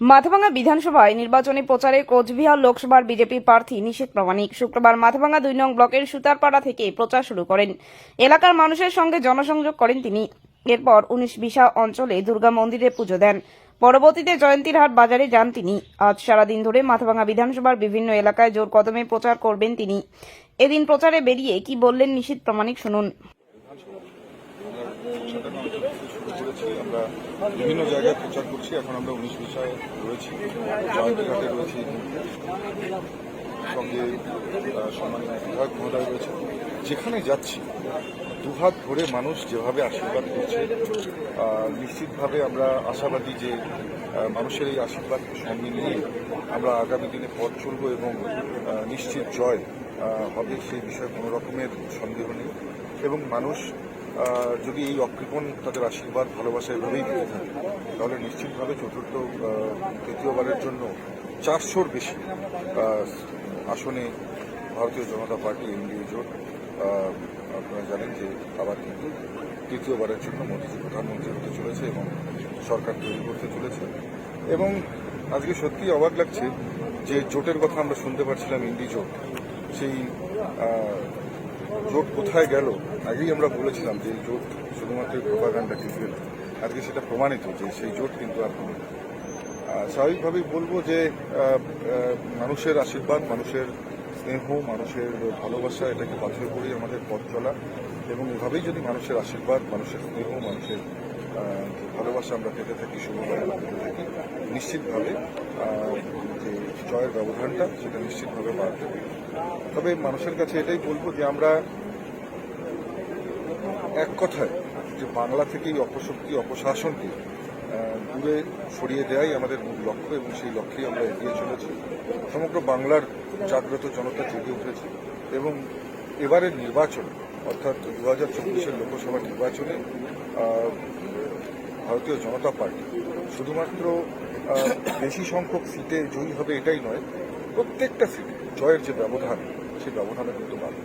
মাথাভাঙ্গা বিধানসভায় নির্বাচনী প্রচারে কোচবিহার লোকসভার বিজেপি প্রার্থী নিষেধ প্রামাণিক। শুক্রবার মাথাভাঙ্গা দুই নং ব্লকের সুতারপাড়া থেকে প্রচার শুরু করেন। এলাকার মানুষের সঙ্গে জনসংযোগ করেন তিনি। এরপর উনিশ বিশা অঞ্চলে দুর্গা মন্দিরে পুজো দেন। পরবর্তীতে জয়ন্তীরহাট বাজারে যান তিনি। আজ সারাদিন ধরে মাথাভাঙ্গা বিধানসভার বিভিন্ন এলাকায় জোর কদমে প্রচার করবেন তিনি। এদিন প্রচারে বেরিয়ে কি বললেন নিশীথ প্রামাণিক শুনুন। আমরা বিভিন্ন জায়গায় প্রচার করছি। এখন আমরা উনিশ বিষয়ে রয়েছি। জয়ন্তঘাটে রয়েছি। সঙ্গে সম্মানীয় বিধায়ক মহোদয় রয়েছে যেখানে যাচ্ছি, দুহাত ভরে মানুষ যেভাবে আশীর্বাদ করছে নিশ্চিতভাবে আমরা আশাবাদী যে মানুষের এই আশীর্বাদ সঙ্গে নিয়ে আমরা আগামী দিনে পথ চলব এবং নিশ্চিত জয় হবে সেই বিষয়ে কোনো রকমের সন্দেহ নেই। এবং মানুষ যদি এই অকৃপণ তাদের আশীর্বাদ, ভালোবাসা এভাবেই দিতে থাকে, তাহলে নিশ্চিতভাবে চতুর্থ তৃতীয়বারের জন্য চারশোর বেশি আসনে ভারতীয় জনতা পার্টি এনডিএ জোট আপনারা জানেন যে আবার কিন্তু তৃতীয়বারের জন্য মোদীজি প্রধানমন্ত্রী হতে চলেছে এবং সরকার তৈরি করতে চলেছে। এবং আজকে সত্যি অবাক লাগছে যে জোটের কথা আমরা শুনতে পারছিলাম ইন্ডি জোট, সেই জোট কোথায় গেল? আগেই আমরা বলেছিলাম যে জোট শুধুমাত্র প্রভাকাণ্ডা টিভিএল আজকে সেটা প্রমাণিত যে সেই জোট কিন্তু আর কোনো স্বাভাবিকভাবেই বলব যে মানুষের আশীর্বাদ, মানুষের স্নেহ, মানুষের ভালোবাসা, এটাকে পাথর করেই আমাদের পথ চলা। এবং এভাবেই যদি মানুষের আশীর্বাদ, মানুষের স্নেহ, মানুষের ভালোবাসা আমরা পেতে থাকি আমরা পেতে থাকি। নিশ্চিতভাবে যে জয়ের ব্যবধানটা, সেটা নিশ্চিতভাবে বাড়বে। তবে মানুষের কাছে এটাই বলব যে আমরা এক কথায় যে বাংলা থেকে এই অপশক্তি, অপশাসনকে দূরে সরিয়ে দেওয়াই আমাদের মূল লক্ষ্য এবং সেই লক্ষ্যেই আমরা এগিয়ে চলেছি। সমগ্র বাংলার জাগ্রত জনতা জেগে উঠেছে এবং এবারের নির্বাচন, অর্থাৎ দু হাজার চব্বিশের লোকসভা নির্বাচনে ভারতীয় জনতা পার্টি শুধুমাত্র বেশি সংখ্যক সিটে জয়ী হবে এটাই নয়, প্রত্যেকটা সিটে জয়ের যে ব্যবধান, সেই ব্যবধানে কিন্তু বাড়বে